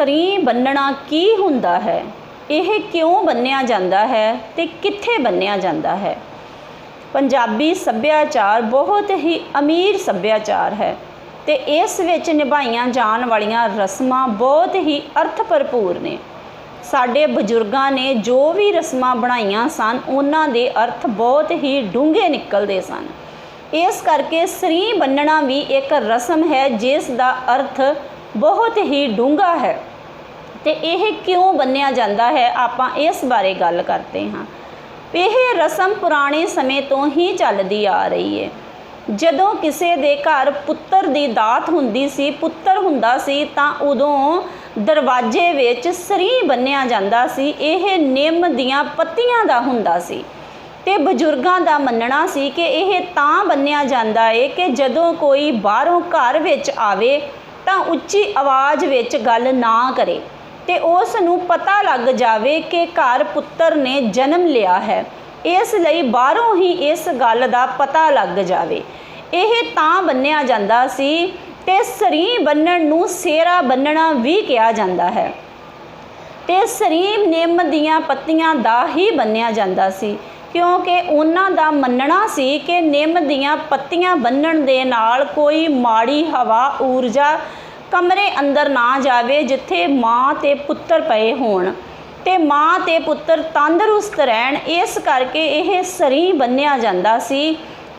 ਸਰੀ ਬੰਨਣਾ ਕੀ ਹੁੰਦਾ ਹੈ? ਇਹ ਕਿਉਂ ਬੰਨਿਆ ਜਾਂਦਾ ਹੈ ਤੇ ਕਿੱਥੇ ਬੰਨਿਆ ਜਾਂਦਾ ਹੈ? ਪੰਜਾਬੀ ਸੱਭਿਆਚਾਰ ਬਹੁਤ ਹੀ ਅਮੀਰ ਸੱਭਿਆਚਾਰ ਹੈ ਤੇ ਇਸ ਵਿੱਚ ਨਿਭਾਈਆਂ ਜਾਣ ਵਾਲੀਆਂ ਰਸਮਾਂ ਬਹੁਤ ਹੀ ਅਰਥ ਭਰਪੂਰ ਨੇ। ਸਾਡੇ ਬਜ਼ੁਰਗਾਂ ਨੇ ਜੋ ਵੀ ਰਸਮਾਂ ਬਣਾਈਆਂ ਸਨ, ਉਹਨਾਂ ਦੇ ਅਰਥ ਬਹੁਤ ਹੀ ਡੂੰਘੇ ਨਿਕਲਦੇ ਸਨ। ਇਸ ਕਰਕੇ ਸਰੀ ਬੰਨਣਾ ਵੀ ਇੱਕ ਰਸਮ ਹੈ, ਜਿਸ ਦਾ ਅਰਥ ਬਹੁਤ ਹੀ ਡੂੰਘਾ ਹੈ। ਤੇ ਇਹ ਕਿਉਂ ਬੰਨਿਆ ਜਾਂਦਾ ਹੈ? ਆਪਾਂ ਇਸ ਬਾਰੇ ਗੱਲ ਕਰਦੇ ਹਾਂ। ਇਹ ਰਸਮ ਪੁਰਾਣੇ ਸਮੇਂ ਤੋਂ ਹੀ ਚੱਲਦੀ ਆ ਰਹੀ ਹੈ ਜਦੋਂ ਕਿਸੇ ਦੇ ਘਰ ਪੁੱਤਰ ਦੀ ਦਾਤ ਹੁੰਦੀ ਸੀ, ਪੁੱਤਰ ਹੁੰਦਾ ਸੀ, ਤਾਂ ਉਦੋਂ ਦਰਵਾਜ਼ੇ ਵਿੱਚ ਸਰੀ ਬੰਨਿਆ ਜਾਂਦਾ ਸੀ। ਇਹ ਨਿੰਮ ਦੀਆਂ ਪੱਤੀਆਂ ਦਾ ਹੁੰਦਾ ਸੀ। ਤੇ ਬਜ਼ੁਰਗਾਂ ਦਾ ਮੰਨਣਾ ਸੀ ਕਿ ਇਹ ਤਾਂ ਬੰਨਿਆ ਜਾਂਦਾ ਏ ਕਿ ਜਦੋਂ ਕੋਈ ਬਾਹਰੋਂ ਘਰ ਵਿੱਚ ਆਵੇ ਤਾਂ ਉੱਚੀ ਆਵਾਜ਼ ਵਿੱਚ ਗੱਲ ਨਾ ਕਰੇ ਤੇ ਉਸ ਨੂੰ ਪਤਾ ਲੱਗ ਜਾਵੇ ਕਿ ਘਰ ਪੁੱਤਰ ਨੇ ਜਨਮ ਲਿਆ ਹੈ। ਇਸ ਲਈ ਬਾਹਰੋਂ ਹੀ ਇਸ ਗੱਲ ਦਾ ਪਤਾ ਲੱਗ ਜਾਵੇ। ਇਹ ਤਾਂ ਬੰਨਿਆ ਜਾਂਦਾ ਸੀ ਤੇ ਸਰੀ ਬੰਨਣ ਨੂੰ ਸੇਰਾ ਬੰਨਣਾ ਵੀ ਕਿਹਾ ਜਾਂਦਾ ਹੈ। ਤੇ ਸਰੀਮ ਨਿੰਮ ਦੀਆਂ ਪੱਤੀਆਂ ਦਾ ਹੀ ਬੰਨਿਆ ਜਾਂਦਾ ਸੀ। ਕਿਉਂਕਿ ਉਹਨਾਂ ਦਾ ਮੰਨਣਾ ਸੀ ਕਿ ਨਿੰਮ ਦੀਆਂ ਪੱਤੀਆਂ ਬੰਨਣ ਦੇ ਨਾਲ ਕੋਈ ਮਾੜੀ ਹਵਾ, ਊਰਜਾ ਕਮਰੇ ਅੰਦਰ ਨਾ ਜਾਵੇ, ਜਿੱਥੇ ਮਾਂ ਤੇ ਪੁੱਤਰ ਪਏ ਹੋਣ। ਤੇ ਮਾਂ ਤੇ ਪੁੱਤਰ ਤੰਦਰੁਸਤ ਰਹਿਣ, ਇਸ ਕਰਕੇ ਇਹ ਸਰੀ ਬੰਨਿਆ ਜਾਂਦਾ ਸੀ।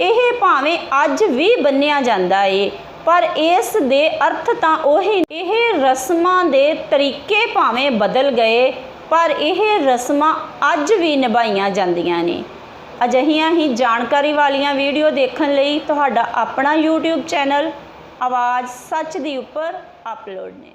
ਇਹ ਭਾਵੇਂ ਅੱਜ ਵੀ ਬੰਨਿਆ ਜਾਂਦਾ ਏ, ਪਰ ਇਸ ਦੇ ਅਰਥ ਤਾਂ ਉਹੀ ਇਹ ਰਸਮਾਂ ਦੇ ਤਰੀਕੇ ਭਾਵੇਂ ਬਦਲ ਗਏ। ਪਰ ਇਹ ਰਸਮਾਂ ਅੱਜ ਵੀ ਨਿਭਾਈਆਂ ਜਾਂਦੀਆਂ ਨੇ। ਅਜਿਹੀਆਂ ਹੀ ਜਾਣਕਾਰੀ ਵਾਲੀਆਂ ਵੀਡੀਓ ਦੇਖਣ ਲਈ ਤੁਹਾਡਾ ਆਪਣਾ YouTube ਚੈਨਲ ਆਵਾਜ਼ ਸੱਚ ਦੀ ਉੱਪਰ ਅਪਲੋਡ ਨੇ।